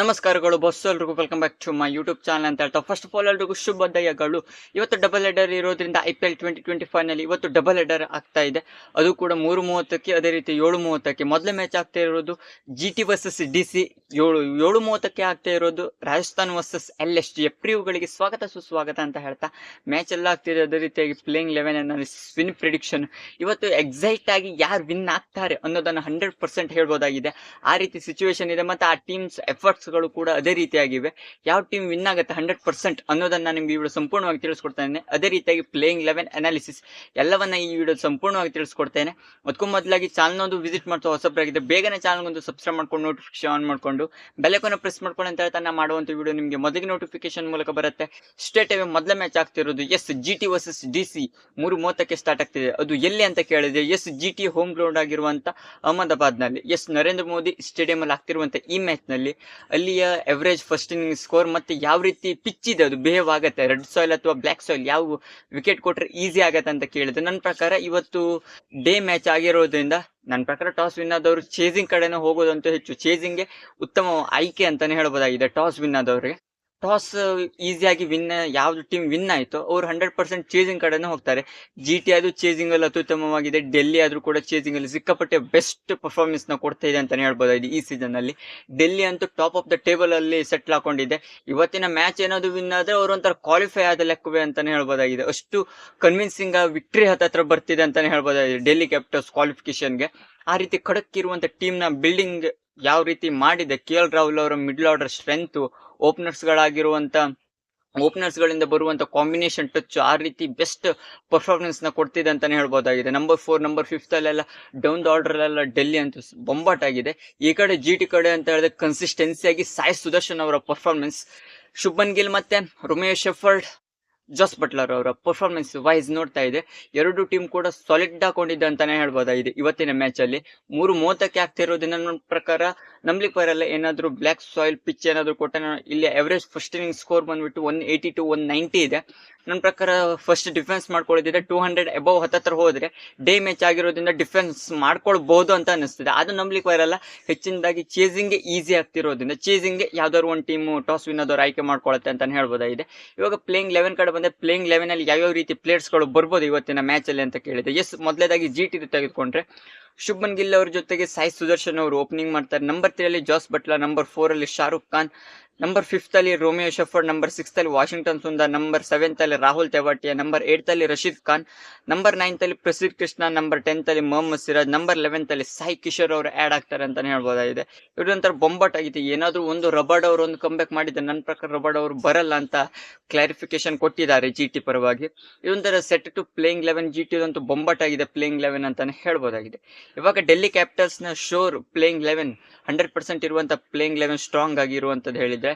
ನಮಸ್ಕಾರಗಳು ಬಸ್ ಎಲ್ರಿಗೂ. Welcome back to my YouTube channel ಅಂತ ಹೇಳ್ತಾ. ಫಸ್ಟ್ ಆಫ್ ಆಲ್ ಎಲ್ರಿಗೂ ಶುಭೋದಯಗಳು ಇವತ್ತು ಡಬಲ್ ಎಡರ್ ಇರೋದ್ರಿಂದ I P L twenty twenty ಫೈವ್ನಲ್ಲಿ ಇವತ್ತು ಡಬಲ್ ಹೆಡರ್ ಆಗ್ತಾ ಇದೆ. ಅದು ಕೂಡ ಮೂರು ಮೂವತ್ತಕ್ಕೆ, ಅದೇ ರೀತಿ ಏಳು ಮೂವತ್ತಕ್ಕೆ. ಮೊದಲ ಮ್ಯಾಚ್ ಆಗ್ತಾ ಇರೋದು G T versus D C ಏಳು ಏಳು ಮೂವತ್ತಕ್ಕೆ ಆಗ್ತಾ ಇರೋದು ರಾಜಸ್ಥಾನ್ ವರ್ಸಸ್ ಎಲ್ ಎಸ್ ಎಫ್ರಿಯುಗಳಿಗೆ ಸ್ವಾಗತ ಸುಸ್ವಾಗತ ಅಂತ ಹೇಳ್ತಾ. ಮ್ಯಾಚ್ ಎಲ್ಲ ಆಗ್ತಿದೆ ಅದೇ ರೀತಿಯಾಗಿ ಪ್ಲೇಯಿಂಗ್ ಲೆವೆನ್ ಅನಾಲಿಸಿಸ್ ಸ್ವಿನ್ ಪ್ರಿಡಿಕ್ಷನ್ ಇವತ್ತು ಎಕ್ಸೈಟ್ ಆಗಿ ಯಾರು ವಿನ್ ಆಗ್ತಾರೆ ಅನ್ನೋದನ್ನ ಹಂಡ್ರೆಡ್ ಪರ್ಸೆಂಟ್ ಹೇಳ್ಬೋದಾಗಿದೆ. ಆ ರೀತಿ ಸಿಚುವೇಶನ್ ಇದೆ. ಮತ್ತೆ ಆ ಟೀಮ್ಸ್ ಎಫರ್ಟ್ಸ್ ಗಳು ಕೂಡ ಅದೇ ರೀತಿಯಾಗಿವೆ. ಯಾವ ಟೀಮ್ ವಿನ್ ಆಗುತ್ತೆ ಹಂಡ್ರೆಡ್ ಪರ್ಸೆಂಟ್ ಅನ್ನೋದನ್ನ ನಿಮ್ಗೆ ಈ ವಿಡಿಯೋ ಸಂಪೂರ್ಣವಾಗಿ ತಿಳಿಸ್ಕೊಡ್ತೇನೆ. ಅದೇ ರೀತಿಯಾಗಿ ಪ್ಲೇಯಿಂಗ್ ಲೆವೆನ್ ಅನಾಲಿಸಿಸ್ ಎಲ್ಲವನ್ನ ಈ ವಿಡಿಯೋ ಸಂಪೂರ್ಣವಾಗಿ ತಿಳಿಸ್ಕೊಡ್ತೇನೆ. ಅದಕ್ಕೂ ಮೊದಲಾಗಿ ಚಾನಲ್ ಒಂದು ವಿಸಿಟ್ ಮಾಡ್ತಾ ಹೊಸಬ್ರಾಗಿದೆ ಬೇಗನೆ ಚಾನಲ್ ಒಂದು ಸಬ್ಸ್ಕ್ರೈಬ್ ಮಾಡ್ಕೊಂಡು ನೋಟಿಫಿಕೇಶನ್ ಆನ್ ಮಾಡಿಕೊಂಡು ಬೆಲೆಕೋನ ಪ್ರೆಸ್ ಮಾಡ್ಕೊಂಡು ಅಂತ ಹೇಳ್ತಾ ಮಾಡುವಂಥ ಮಾಡುವಂತ ವಿಡಿಯೋ ನಿಮಗೆ ಮೊದಲಿಗೆ ನೋಟಿಫಿಕೇಶನ್ ಮೂಲಕ ಬರುತ್ತೆ. ಸ್ಟೇಟ್ ಅವೇ ಮೊದಲ ಮ್ಯಾಚ್ ಆಗ್ತಿರೋದು S G T versus D C ಮೂರು ಮೂವತ್ತಕ್ಕೆ ಸ್ಟಾರ್ಟ್ ಆಗ್ತಿದೆ. ಅದು ಎಲ್ಲಿ ಅಂತ ಕೇಳಿದ್ರೆ S G T home ground ಆಗಿರುವಂತ ಅಹಮದಾಬಾದ್ನಲ್ಲಿ ಎಸ್ ನರೇಂದ್ರ ಮೋದಿ ಸ್ಟೇಡಿಯಂ ಅಲ್ಲಿ ಆಗ್ತಿರುವಂತ ಈ ಮ್ಯಾಚ್ನಲ್ಲಿ. ಅಲ್ಲಿಯ ಎವರೇಜ್ ಫಸ್ಟ್ ಇನ್ನಿಂಗ್ ಸ್ಕೋರ್ ಮತ್ತೆ ಯಾವ ರೀತಿ ಪಿಚ್ ಇದೆ? ಅದು ಬಿಹೇವ್ ಆಗುತ್ತೆ. ರೆಡ್ ಸಾಯಿಲ್ ಅಥವಾ ಬ್ಲ್ಯಾಕ್ ಸಾಯಿಲ್ ಯಾವ ವಿಕೆಟ್ ಕೊಟ್ಟರೆ ಈಸಿ ಆಗತ್ತೆ ಅಂತ ಕೇಳಿದೆ ನನ್ನ ಪ್ರಕಾರ ಇವತ್ತು ಡೇ ಮ್ಯಾಚ್ ಆಗಿರೋದ್ರಿಂದ ನನ್ನ ಪ್ರಕಾರ ಟಾಸ್ ವಿನ್ ಆದವರು ಚೇಸಿಂಗ್ ಕಡೆನೇ ಹೋಗೋದಂತೂ ಹೆಚ್ಚು. ಚೇಸಿಂಗ್ಗೆ ಉತ್ತಮ ಆಯ್ಕೆ ಅಂತಾನೆ ಹೇಳ್ಬೋದಾಗಿದೆ ಟಾಸ್ ವಿನ್ ಆದವ್ರಿಗೆ. ಟಾಸ್ ಈಸಿಯಾಗಿ ವಿನ್, ಯಾವ್ದು ಟೀಮ್ ವಿನ್ ಆಯ್ತು ಅವ್ರು ಹಂಡ್ರೆಡ್ ಪರ್ಸೆಂಟ್ ಚೇಸಿಂಗ್ ಕಡೆನೂ ಹೋಗ್ತಾರೆ. ಜಿ ಟಿ ಅದು ಚೇಸಿಂಗ್ ಅಲ್ಲಿ ಅತ್ಯುತ್ತಮವಾಗಿದೆ. ಡೆಲ್ಲಿ ಆದ್ರೂ ಕೂಡ ಚೇಸಿಂಗ್ ಅಲ್ಲಿ ಸಿಕ್ಕಾಪಟ್ಟೆ ಬೆಸ್ಟ್ ಪರ್ಫಾರ್ಮೆನ್ಸ್ನ ಕೊಡ್ತಾ ಇದೆ ಅಂತಾನೆ ಹೇಳ್ಬೋದಾಗಿದೆ ಈ ಸೀಸನ್ ಅಲ್ಲಿ. ಡೆಲ್ಲಿ ಅಂತೂ ಟಾಪ್ ಆಫ್ ದ ಟೇಬಲ್ ಅಲ್ಲಿ ಸೆಟ್ಲ್ ಹಾಕೊಂಡಿದೆ. ಇವತ್ತಿನ ಮ್ಯಾಚ್ ಏನಾದ್ರು ವಿನ್ ಆದ್ರೆ ಅವ್ರು ಒಂಥರ ಕ್ವಾಲಿಫೈ ಆದ ಲೆಕ್ಕವೇ ಅಂತಾನೆ ಹೇಳ್ಬೋದಾಗಿದೆ. ಅಷ್ಟು ಕನ್ವಿನ್ಸಿಂಗ್ ವಿಕ್ಟ್ರಿ ಹತ್ತತ್ರ ಬರ್ತಿದೆ ಅಂತಾನೆ ಹೇಳ್ಬೋದಾಗಿದೆ ಡೆಲ್ಲಿ ಕ್ಯಾಪಿಟಲ್ಸ್ ಕ್ವಾಲಿಫಿಕೇಶನ್ಗೆ ಆ ರೀತಿ ಖಡಕ್ ಇರುವಂತ ಟೀಮ್ನ ಬಿಲ್ಡಿಂಗ್ ಯಾವ ರೀತಿ ಮಾಡಿದೆ? ಕೆ ಎಲ್ ರಾಹುಲ್ ಅವರ ಮಿಡ್ಲ್ ಆರ್ಡರ್ ಸ್ಟ್ರೆಂತ್ ಓಪನರ್ಸ್ ಗಳಾಗಿರುವಂತ ಓಪನರ್ಸ್ ಗಳಿಂದ ಬರುವಂತ ಕಾಂಬಿನೇಷನ್ ಟಚ್ ಆ ರೀತಿ ಬೆಸ್ಟ್ ಪರ್ಫಾರ್ಮೆನ್ಸ್ನ ಕೊಡ್ತಿದೆ ಅಂತಾನೆ ಹೇಳ್ಬೋದಾಗಿದೆ. ನಂಬರ್ ಫೋರ್ ನಂಬರ್ ಫಿಫ್ತ್ ಅಲ್ಲೆಲ್ಲ ಡೌನ್ ದ ಆರ್ಡರ್ ಎಲ್ಲ ಡೆಲ್ಲಿ ಅಂತ ಬೊಂಬಾಟ್ ಆಗಿದೆ. ಈ ಕಡೆ ಜಿ ಟಿ ಕಡೆ ಅಂತ ಹೇಳಿದ್ರೆ ಕನ್ಸಿಸ್ಟೆನ್ಸಿಯಾಗಿ ಸಾಯಿ ಸುದರ್ಶನ್ ಅವರ ಪರ್ಫಾರ್ಮೆನ್ಸ್ ಶುಭನ್ ಗಿಲ್ ಮತ್ತೆ ರುಮೇಶ್ ಶೆಫರ್ಡ್ ಜಾಸ್ ಬಟ್ಲರ್ ಅವರ ಪರ್ಫಾರ್ಮೆನ್ಸ್ ವೈಸ್ ನೋಡ್ತಾ ಇದೆ. ಎರಡು ಟೀಮ್ ಕೂಡ ಸಾಲಿಡ್ ಹಾಕೊಂಡಿದ್ದೆ ಅಂತಾನೆ ಹೇಳ್ಬೋದಾಗಿದೆ ಇವತ್ತಿನ ಮ್ಯಾಚ್ ಅಲ್ಲಿ ಮೂರು ಮೂವತ್ತಕ್ಕೆ ಆಗ್ತಿರೋದ್ರಿಂದ ನನ್ನ ಪ್ರಕಾರ ನಂಬ್ಲಿಕ್ ಬರಲ್ಲ ಏನಾದರೂ ಬ್ಲ್ಯಾಕ್ ಸಾಯಿಲ್ ಪಿಚ್ ಏನಾದ್ರು ಕೊಟ್ಟ ಇಲ್ಲಿ ಅವರೇಜ್ ಫಸ್ಟ್ ಇನಿಂಗ್ ಸ್ಕೋರ್ ಬಂದ್ಬಿಟ್ಟು one eighty to one ninety ಇದೆ. ನನ್ನ ಪ್ರಕಾರ ಫಸ್ಟ್ ಡಿಫೆನ್ಸ್ ಮಾಡ್ಕೊಳ್ಳೋದಿದ್ರೆ ಟೂ ಹಂಡ್ರೆಡ್ ಅಬೌವ್ ಹತ್ತತ್ರ ಹೋದರೆ ಡೇ ಮ್ಯಾಚ್ ಆಗಿರೋದ್ರಿಂದ ಡಿಫೆನ್ಸ್ ಮಾಡ್ಕೊಳ್ಬಹುದು ಅಂತ ಅನಿಸ್ತದೆ ಅದು ನಂಬಲಿಕ್ಕೆ ಬರಲ್ಲ ಹೆಚ್ಚಿನದಾಗಿ ಚೇಸಿಂಗ್ಗೆ ಈಸಿ ಆಗ್ತಿರೋದ್ರಿಂದ ಚೇಸಿಂಗ್ಗೆ ಯಾವ್ದಾದ್ರು ಒಂದು ಟೀಮು ಟಾಸ್ ವಿನ್ ಆದವ್ರು ಆಯ್ಕೆ ಮಾಡ್ಕೊಳತ್ತೆ ಅಂತ ಹೇಳ್ಬೋದಾಗಿದೆ. ಇವಾಗ ಪ್ಲೇಯಿಂಗ್ ಲೆವೆನ್ ಕಡೆ ಬಂದರೆ ಪ್ಲೇಯಿಂಗ್ ಲೆವೆನಲ್ಲಿ ಯಾವ್ಯಾವ ರೀತಿ ಪ್ಲೇಯರ್ಸ್ಗಳು ಬರ್ಬೋದು ಇವತ್ತಿನ ಮ್ಯಾಚ್ ಅಲ್ಲಿ ಅಂತ ಕೇಳಿದೆ ಎಸ್ ಮೊದಲೇದಾಗಿ ಜಿ ಟಿ ತೆಗೆದುಕೊಂಡ್ರೆ ಶುಭನ್ ಗಿಲ್ ಅವ್ರ ಜೊತೆಗೆ ಸಾಯಿ ಸುದರ್ಶನ್ ಅವರು ಓಪನಿಂಗ್ ಮಾಡ್ತಾರೆ. ನಂಬರ್ ತ್ರೀ ಅಲ್ಲಿ ಜಾಸ್ ಬಟ್ಲಾ ನಂಬರ್ ಫೋರ್ ಅಲ್ಲಿ ಶಾರುಖ್ ಖಾನ್ ನಂಬರ್ ಫಿಫ್ತ್ ಅಲ್ಲಿ ರೋಮಿಯೋ ಶೆಫರ್ಡ್ ನಂಬರ್ ಸಿಕ್ಸ್ ಅಲ್ಲಿ ವಾಷಿಂಗ್ಟನ್ ಸುಂದರ್ ನಂಬರ್ ಸೆವೆಂತ್ ಅಲ್ಲಿ ರಾಹುಲ್ ತೆವಾಟಿಯಾ ನಂಬರ್ ಏಟ್ ಅಲ್ಲಿ ರಶೀದ್ ಖಾನ್ ನಂಬರ್ ನೈನ್ತ್ ಅಲ್ಲಿ ಪ್ರಸಿದ್ ಕೃಷ್ಣ ನಂಬರ್ ಟೆಂತ್ ಅಲ್ಲಿ ಮೊಹಮ್ಮದ್ ಸಿರಾಜ್ ನಂಬರ್ ಲೆವೆಂತ್ ಅಲ್ಲಿ ಸಾಯಿ ಕಿಶೋರ್ ಅವರು ಆಡ್ ಆಗ್ತಾರೆ ಅಂತಾನೆ ಹೇಳ್ಬೋದಾಗಿದೆ. ಇವರು ಒಂಥರ ಬೊಂಬಾಟ್ ಆಗಿದೆ ಏನಾದ್ರು ಒಂದು ರಬರ್ಡ್ ಅವರು ಒಂದು ಕಂಬ್ಯಾಕ್ ಮಾಡಿದ್ರೆ ನನ್ನ ಪ್ರಕಾರ ರಬರ್ಡ್ ಅವರು ಬರಲ್ಲ ಅಂತ ಕ್ಲಾರಿಫಿಕೇಶನ್ ಕೊಟ್ಟಿದ್ದಾರೆ ಜಿ ಟಿ ಪರವಾಗಿ. ಇದೊಂಥರ set to playing eleven G T ಅಂತೂ ಬೊಂಬಾಟ್ ಆಗಿದೆ ಪ್ಲೇಯಿಂಗ್ ಲೆವೆನ್ ಅಂತಾನೆ ಹೇಳ್ಬೋದಾಗಿದೆ. ಇವಾಗ Delhi ಕ್ಯಾಪಿಟಲ್ಸ್ನ sure playing eleven hundred percent ಇರುವಂತ ಪ್ಲೇಯಿಂಗ್ ಲೆವೆನ್ ಸ್ಟ್ರಾಂಗ್ ಆಗಿರುವಂತದ್ದು ಹೇಳಿದ್ರೆ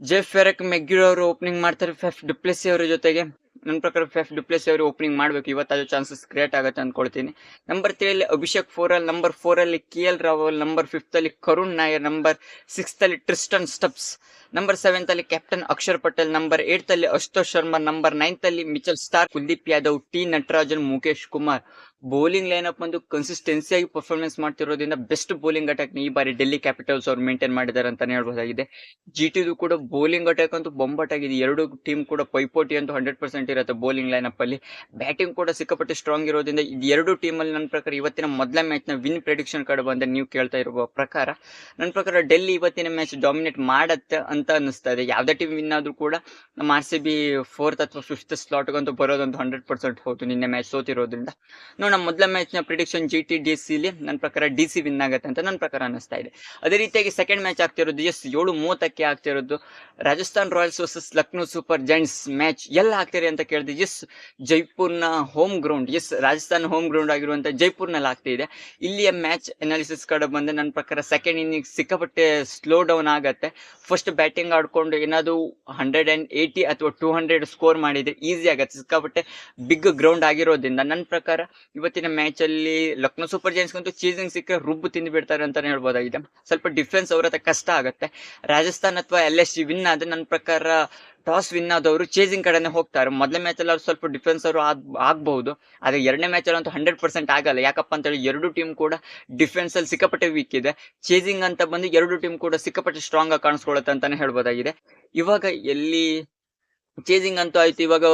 ಜೆಫ್ ಫೆರಕ್ ಮೆಗ್ಯೂರ್ ಅವರು ಓಪನಿಂಗ್ ಮಾಡ್ತಾರೆ ಫೆಫ್ ಡುಪ್ಲೆಸಿ ಅವರ ಜೊತೆಗೆ. ನನ್ನ ಪ್ರಕಾರ ಫೆಫ್ ಡುಪ್ಲೆಸಿ ಅವರು ಓಪನಿಂಗ್ ಮಾಡ್ಬೇಕು. ಇವತ್ತು ಅದು ಚಾನ್ಸಸ್ ಕ್ರಿಯೇಟ್ ಆಗುತ್ತೆ ಅಂದ್ಕೊಳ್ತೀನಿ ನಂಬರ್ ತ್ರೀ ಅಲ್ಲಿ ಅಭಿಷೇಕ್ ಫೋರ್ ಅಲ್ಲಿ ನಂಬರ್ ಫೋರ್ ಅಲ್ಲಿ K L Rahul number fifth ಅಲ್ಲಿ ಕರುಣ್ ನಾಯರ್ ನಂಬರ್ ಸಿಕ್ಸ್ತ್ ಅಲ್ಲಿ ಟ್ರಿಸ್ಟನ್ ಸ್ಟಬ್ಸ್ ನಂಬರ್ ಸೆವೆಂತ್ ಅಲ್ಲಿ captain Akshar Patel number eight ಅಲ್ಲಿ ಅಶುತೋಷ್ ಶರ್ಮಾ ನಂಬರ್ ನೈನ್ತ್ ಅಲ್ಲಿ Mitchell Starc Kuldeep Yadav T Natarajan Mukesh Kumar bowling line up ಒಂದು ಕನ್ಸಿಸ್ಟೆನ್ಸಿಯಾಗಿ performance ಮಾಡ್ತಿರೋದ್ರಿಂದ best bowling attack ಈ ಬಾರಿ ಡೆಲ್ಲಿ ಕ್ಯಾಪಿಟಲ್ಸ್ ಅವ್ರು ಮೇಂಟೈನ್ ಮಾಡಿದ್ದಾರೆ ಅಂತಾನೆ ಹೇಳ್ಬೋದಾಗಿದೆ. ಜಿ ಟಿದು ಕೂಡ ಬೌಲಿಂಗ್ ಅಟ್ಯಾಕ್ ಅಂತೂ ಬೊಂಬಾಟ್ ಆಗಿದೆ. ಎರಡು ಟೀಮ್ ಕೂಡ ಪೈಪೋಟಿ ಅಂತೂ ಹಂಡ್ರೆಡ್ ಪರ್ಸೆಂಟ್ ಇರುತ್ತೆ ಬೌಲಿಂಗ್ ಲೈನಪ್ ಅಲ್ಲಿ. ಬ್ಯಾಟಿಂಗ್ ಕೂಡ ಸಿಕ್ಕಾಪಟ್ಟೆ ಸ್ಟ್ರಾಂಗ್ ಇರೋದ್ರಿಂದ ಇದು ಎರಡು ಟೀಮ್ ಅಲ್ಲಿ ನನ್ನ ಪ್ರಕಾರ ಇವತ್ತಿನ ಮೊದಲ ಮ್ಯಾಚ್ನ ವಿನ್ ಪ್ರೆಡಿಕ್ಷನ್ ಕಡೆ ಬಂದ ನೀವು ಕೇಳ್ತಾ ಇರುವ ಪ್ರಕಾರ. ನನ್ನ ಪ್ರಕಾರ ಡೆಲ್ಲಿ ಇವತ್ತಿನ ಮ್ಯಾಚ್ ಡಾಮಿನೇಟ್ ಮಾಡತ್ತೆ ಅಂತ ಅನಿಸ್ತಾ ಇದೆ ಯಾವ್ದೇ ಟೀಮ್ ವಿನ್ ಆದ್ರೂ ಕೂಡ ನಮ್ಮ ಆರ್ ಸಿ ಬಿ ಫೋರ್ತ್ ಅಥವಾ ಫಿಫ್ತ್ ಸ್ಲಾಟ್ಗಂತೂ ಬರೋದಂತೂ ಹಂಡ್ರೆಡ್ ಪರ್ಸೆಂಟ್ ಹೌದು ನಿನ್ನೆ ಮ್ಯಾಚ್ ಸೋತಿರೋದ್ರಿಂದ. ನಮ್ಮ ಮೊದಲ ಮ್ಯಾಚ್ನ ಪ್ರಿಡಿಕ್ಷನ್ ಜಿ ಟಿ ಡಿ ಸಿಲಿ ನನ್ನ ಪ್ರಕಾರ ಡಿ ಸಿ ವಿನ್ ಆಗುತ್ತೆ ಅಂತ ನನ್ನ ಪ್ರಕಾರ ಅನಿಸ್ತಾ ಇದೆ. ಅದೇ ರೀತಿಯಾಗಿ ಸೆಕೆಂಡ್ ಮ್ಯಾಚ್ ಆಗ್ತಿರೋದು ಎಸ್ ಏಳು ಮೂವತ್ತಕ್ಕೆ ಆಗ್ತಿರೋದು. Rajasthan Royals versus Lucknow Super Giants match ಎಲ್ಲ ಆಗ್ತಿದೆ ಅಂತ ಕೇಳಿದೆ S ಜೈಪುರ್ನ home ground as Rajasthan home ground ಆಗಿರುವಂತ ಜೈಪುರ್ನಲ್ಲಿ ಆಗ್ತಿದೆ. ಇಲ್ಲಿಯ ಮ್ಯಾಚ್ ಅನಾಲಿಸಿಸ್ ಕಡೆ ಬಂದ್ರೆ ನನ್ನ ಪ್ರಕಾರ ಸೆಕೆಂಡ್ ಇನ್ನಿಂಗ್ ಸಿಕ್ಕಾಪಟ್ಟೆ ಸ್ಲೋ ಡೌನ್ ಆಗುತ್ತೆ. ಫಸ್ಟ್ ಬ್ಯಾಟಿಂಗ್ ಆಡ್ಕೊಂಡು ಏನಾದ್ರು ಹಂಡ್ರೆಡ್ ಆ್ಯಂಡ್ ಏಯ್ಟಿ ಅಥವಾ ಟೂ ಹಂಡ್ರೆಡ್ ಸ್ಕೋರ್ ಮಾಡಿದ್ರೆ ಈಸಿ ಆಗುತ್ತೆ. ಸಿಕ್ಕಾಪಟ್ಟೆ ಬಿಗ್ ಗ್ರೌಂಡ್ ಆಗಿರೋದ್ರಿಂದ. ನನ್ನ ಪ್ರಕಾರ ಇವತ್ತಿನ ಮ್ಯಾಚ್ ಅಲ್ಲಿ ಲಕ್ನೋ ಸೂಪರ್ ಜೈನ್ಸ್ ಅಂತೂ ಚೀಸಿಂಗ್ ಸಿಕ್ಕರೆ ರುಬ್ಬು ತಿಂದು ಬಿಡ್ತಾರೆ ಅಂತಾನೆ ಹೇಳ್ಬೋದಾಗಿದೆ. ಸ್ವಲ್ಪ ಡಿಫೆನ್ಸ್ ಅವ್ರ ಕಷ್ಟ ಆಗುತ್ತೆ. ರಾಜಸ್ಥಾನ್ ಅಥವಾ ಎಲ್ ಎಸ್ ಜಿ ವಿನ್ ಆದರೆ ನನ್ನ ಪ್ರಕಾರ ಟಾಸ್ ವಿನ್ ಆದವರು ಚೇಸಿಂಗ್ ಕಡೆನೇ ಹೋಗ್ತಾರೆ. ಮೊದಲ ಮ್ಯಾಚ್ ಅಲ್ಲಿ ಅವ್ರು ಸ್ವಲ್ಪ ಡಿಫೆನ್ಸ್ ಅವರು ಆಗ್, ಆಗ್ಬಹುದು. ಆದರೆ ಎರಡನೇ ಮ್ಯಾಚ್ ಅಲ್ಲಿ ಅಂತೂ ಹಂಡ್ರೆಡ್ ಪರ್ಸೆಂಟ್ ಆಗಲ್ಲ. ಯಾಕಪ್ಪ ಅಂತ ಹೇಳಿ ಎರಡು ಟೀಮ್ ಕೂಡ ಡಿಫೆನ್ಸ್ ಅಲ್ಲಿ ಸಿಕ್ಕಾಪಟ್ಟೆ ವೀಕ್ ಇದೆ. ಚೇಸಿಂಗ್ ಅಂತ ಬಂದು ಎರಡು ಟೀಮ್ ಕೂಡ ಸಿಕ್ಕಾಪಟ್ಟೆ ಸ್ಟ್ರಾಂಗ್ ಆಗಿ ಕಾಣಿಸ್ಕೊಳ್ಳುತ್ತೆ ಅಂತಾನೆ ಹೇಳ್ಬೋದಾಗಿದೆ. ಇವಾಗ ಎಲ್ಲಿ ಚೇಸಿಂಗ್ ಅಂತೂ ಆಯ್ತು. ಇವಾಗ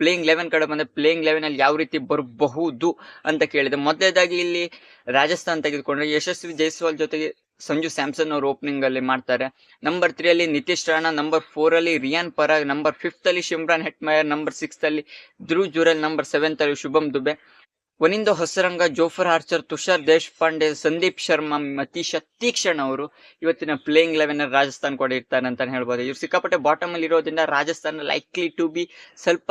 ಪ್ಲೇಯಿಂಗ್ ಲೆವೆನ್ ಕಡೆ ಬಂದ್ರೆ ಪ್ಲೇಯಿಂಗ್ ಲೆವೆನ್ ಅಲ್ಲಿ ಯಾವ ರೀತಿ ಬರಬಹುದು ಅಂತ ಕೇಳಿದೆ. ಮೊದಲೇದಾಗಿ ಇಲ್ಲಿ ರಾಜಸ್ಥಾನ್ ತೆಗೆದುಕೊಂಡ್ರೆ ಯಶಸ್ವಿ ಜೈಸ್ವಾಲ್ ಜೊತೆಗೆ ಸಂಜು ಸ್ಯಾಮ್ಸನ್ ಅವರು ಓಪನಿಂಗ್ ಅಲ್ಲಿ ಮಾಡ್ತಾರೆ. ನಂಬರ್ ತ್ರೀ ಅಲ್ಲಿ ನಿತೀಶ್ ರಾಣಾ ನಂಬರ್ ಫೋರ್ ಅಲ್ಲಿ ರಿಯಾನ್ ಪರಾಗ್ ನಂಬರ್ ಫಿಫ್ತ್ ಅಲ್ಲಿ ಶಿಮ್ರಾನ್ ಹೆಟ್ಮಯರ್ ನಂಬರ್ ಸಿಕ್ಸ್ ಅಲ್ಲಿ ಧ್ರುವ್ ಜುರಲ್ ನಂಬರ್ ಸೆವೆಂತ್ ಅಲ್ಲಿ ಶುಭಮ್ ದುಬೆ. ಒನಿಂದ ಹೊಸರಂಗ, ಜೋಫರ್ ಆರ್ಚರ್, ತುಷಾರ್ ದೇಶಪಾಂಡೆ, ಸಂದೀಪ್ ಶರ್ಮಾ, ಮತೀಶ ತೀಕ್ಷಣ ಅವರು ಇವತ್ತಿನ ಪ್ಲೇಯಿಂಗ್ ಲೆವೆನ್ ರಾಜಸ್ಥಾನ್ ಕೂಡ ಇರ್ತಾರೆ ಅಂತಾನೆ ಹೇಳ್ಬೋದು. ಇವ್ರು ಸಿಕ್ಕಾಪಟ್ಟೆ ಬಾಟಮ್ ಅಲ್ಲಿ ಇರೋದ್ರಿಂದ ರಾಜಸ್ಥಾನ ಲೈಕ್ಲಿ ಟು ಬಿ ಸ್ವಲ್ಪ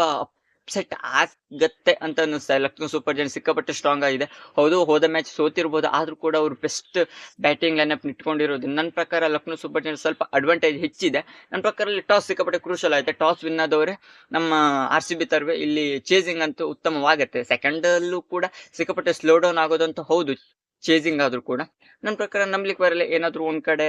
ಅಪ್ಸೆಟ್ ಆಗತ್ತೆ ಅಂತ ಅನ್ನಿಸ್ತಾ ಇಲ್ಲ. ಲಕ್ನೋ ಸೂಪರ್ ಜೈಂಟ್ ಸಿಕ್ಕಾಪಟ್ಟೆ ಸ್ಟ್ರಾಂಗ್ ಆಗಿದೆ. ಹೌದು, ಹೋದ ಮ್ಯಾಚ್ ಸೋತಿರ್ಬೋದು. ಆದ್ರೂ ಕೂಡ ಅವ್ರು ಬೆಸ್ಟ್ ಬ್ಯಾಟಿಂಗ್ ಲೈನಪ್ ಇಟ್ಕೊಂಡಿರೋದು ನನ್ನ ಪ್ರಕಾರ ಲಕ್ನೋ ಸೂಪರ್ ಜೈಂಟ್ ಸ್ವಲ್ಪ ಅಡ್ವಾಂಟೇಜ್ ಹೆಚ್ಚಿದೆ. ನನ್ನ ಪ್ರಕಾರ ಇಲ್ಲಿ ಟಾಸ್ ಸಿಕ್ಕಾಪಟ್ಟೆ ಕ್ರೂಷಲ್ ಆಯ್ತು. ಟಾಸ್ ವಿನ್ ಆದವರೇ ನಮ್ಮ ಆರ್ ಸಿ ಬಿ ತರವೆ ಇಲ್ಲಿ ಚೇಸಿಂಗ್ ಅಂತೂ ಉತ್ತಮವಾಗುತ್ತೆ ಸೆಕೆಂಡಲ್ಲೂ ಕೂಡ ಸಿಕ್ಕಾಪಟ್ಟೆ ಸ್ಲೋ ಡೌನ್ ಆಗೋದಂತೂ ಹೌದು. ಚೇಸಿಂಗ್ ಆದ್ರೂ ಕೂಡ. ನನ್ನ ಪ್ರಕಾರ ನಂಬ್ಲಿಕ್ಕೆ ಬರಲ್ಲ ಏನಾದರೂ ಒಂದು ಕಡೆ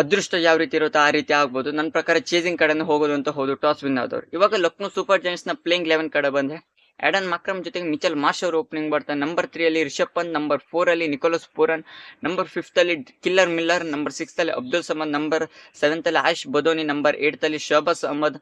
ಅದೃಷ್ಟ ಯಾವ ರೀತಿ ಇರುತ್ತೋ ಆ ರೀತಿ ಆಗ್ಬೋದು. ನನ್ನ ಪ್ರಕಾರ ಚೇಸಿಂಗ್ ಕಡೆನೂ ಹೋಗೋದು ಅಂತ ಹೌದು, ಟಾಸ್ ವಿನ್ ಆದವ್ರು. ಇವಾಗ ಲಕ್ನೋ ಸೂಪರ್ ಜೈಂಟ್ಸ್ನ ಪ್ಲೇಯಿಂಗ್ ಲೆವೆನ್ ಕಡೆ ಬಂದ್ರೆ ಆಡನ್ ಮಕ್ರಮ್ ಜೊತೆಗೆ ಮಿಚಲ್ ಮಾಶ್ ಅವರು ಓಪನಿಂಗ್ ಬರ್ತಾರೆ. ನಂಬರ್ ತ್ರೀ ಅಲ್ಲಿ ರಿಷಬ್ ಪಂತ್ ನಂಬರ್ ಫೋರ್ ಅಲ್ಲಿ ನಿಕೋಲಸ್ ಪೂರನ್ ನಂಬರ್ ಫಿಫ್ತ್ ಅಲ್ಲಿ ಕಿಲ್ಲರ್ ಮಿಲ್ಲರ್ ನಂಬರ್ ಸಿಕ್ಸ್ ಅಲ್ಲಿ ಅಬ್ದುಲ್ ಸಮದ್ ನಂಬರ್ ಸೆವೆಂತ್ ಅಲ್ಲಿ ಆಶ್ ಬದೋನಿ ನಂಬರ್ ಏಟ್ ಅಲ್ಲಿ ಶಹಬಾಸ್ ಅಹಮದ್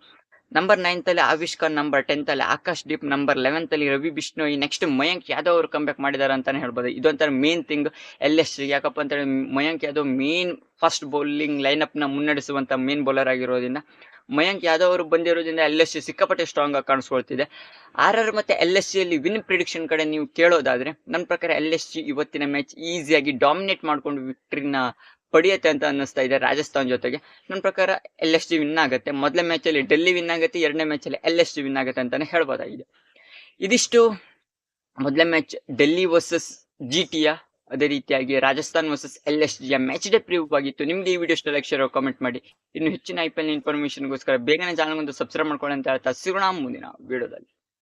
ನಂಬರ್ ನೈನ್ತ್ ಅಲ್ಲಿ ಆವಿಷ್ಕರ್ ನಂಬರ್ ಟೆಂತ್ ಅಲ್ಲಿ ಆಕಾಶ್ ದೀಪ್ ನಂಬರ್ ಲೆವೆಂತ್ ಅಲ್ಲಿ ರವಿ ಬಿಷ್ಣೋಯಿ ನೆಕ್ಸ್ಟ್ ಮಯಾಂಕ್ ಯಾದವ್ ಅವರು ಕಂಬ್ಯಾಕ್ ಮಾಡಿದ್ದಾರೆ ಅಂತಾನೆ ಹೇಳ್ಬೋದು. ಇದೊಂಥರ ಮೇನ್ ಥಿಂಗ್ ಎಲ್ ಎಸ್ ಯಾಕಪ್ಪ ಅಂತ ಹೇಳಿ Mayank Yadav main first bowling ಅಪ್ನ ಮುನ್ನಡೆಸುವಂತ ಮೇನ್ ಬೌಲರ್ ಆಗಿರೋದ್ರಿಂದ, ಮಯಾಂಕ್ ಯಾದವ್ ಅವರು ಬಂದಿರೋದ್ರಿಂದ ಎಲ್ ಎಸ್ ಸಿ ಸಿಕ್ಕಾಪಟ್ಟೆ ಸ್ಟ್ರಾಂಗ್ ಆಗಿ ಕಾಣಿಸ್ಕೊಳ್ತಿದೆ. ಆರ್ ಆರ್ ಮತ್ತೆ ಎಲ್ ಎಸ್ ಸಿಯಲ್ಲಿ ವಿನ್ ಪ್ರಿಡಿಕ್ಷನ್ ಕಡೆ ನೀವು ಕೇಳೋದಾದ್ರೆ ನನ್ನ ಪ್ರಕಾರ ಎಲ್ ಎಸ್ ಸಿ ಇವತ್ತಿನ ಮ್ಯಾಚ್ ಈಸಿಯಾಗಿ ಡಾಮಿನೇಟ್ ಮಾಡ್ಕೊಂಡು ವಿಕ್ಟ್ರಿನ ಪಡೆಯುತ್ತೆ ಅಂತ ಅನ್ನಿಸ್ತಾ ಇದೆ ರಾಜಸ್ಥಾನ್ ಜೊತೆಗೆ. ನನ್ನ ಪ್ರಕಾರ ಎಲ್ ಎಸ್ ಜಿ ವಿನ್ ಆಗುತ್ತೆ. ಮೊದಲ ಮ್ಯಾಚಲ್ಲಿ ಡೆಲ್ಲಿ ವಿನ್ ಆಗುತ್ತೆ, ಎರಡನೇ ಮ್ಯಾಚಲ್ಲಿ ಎಲ್ ಎಸ್ ಜಿ ವಿನ್ ಆಗುತ್ತೆ ಅಂತಾನೆ ಹೇಳ್ಬೋದಾಗಿದೆ. ಇದಿಷ್ಟು ಮೊದಲ ಮ್ಯಾಚ್ ಡೆಲ್ಲಿ ವರ್ಸಸ್ ಜಿ ಟಿಯ ಅದೇ ರೀತಿಯಾಗಿ ರಾಜಸ್ಥಾನ್ ವರ್ಸಸ್ ಎಲ್ ಎಸ್ ಜಿಯ ಮ್ಯಾಚ್ ಡೇ ಪ್ರೂವ್ ಆಗಿತ್ತು. ನಿಮ್ಗೆ ಈ ವಿಡಿಯೋ ಇಷ್ಟ ಲೈಕ್ ಶೇರ್ ಕಾಮೆಂಟ್ ಮಾಡಿ. ಇನ್ನು ಹೆಚ್ಚಿನ ಐ ಪಿ ಎಲ್ ಇನ್ಫಾರ್ಮೇಷನ್ಗೋಸ್ಕರ ಬೇಗನೆ ಚಾನಲ್ ಒಂದು ಸಬ್ಸ್ಕ್ರೈಬ್ ಮಾಡ್ಕೊಳ್ಳಿ ಅಂತ ಹೇಳ್ತಾ, ಸಿಗೋಣ ಮುಂದಿನ ವಿಡಿಯೋದಲ್ಲಿ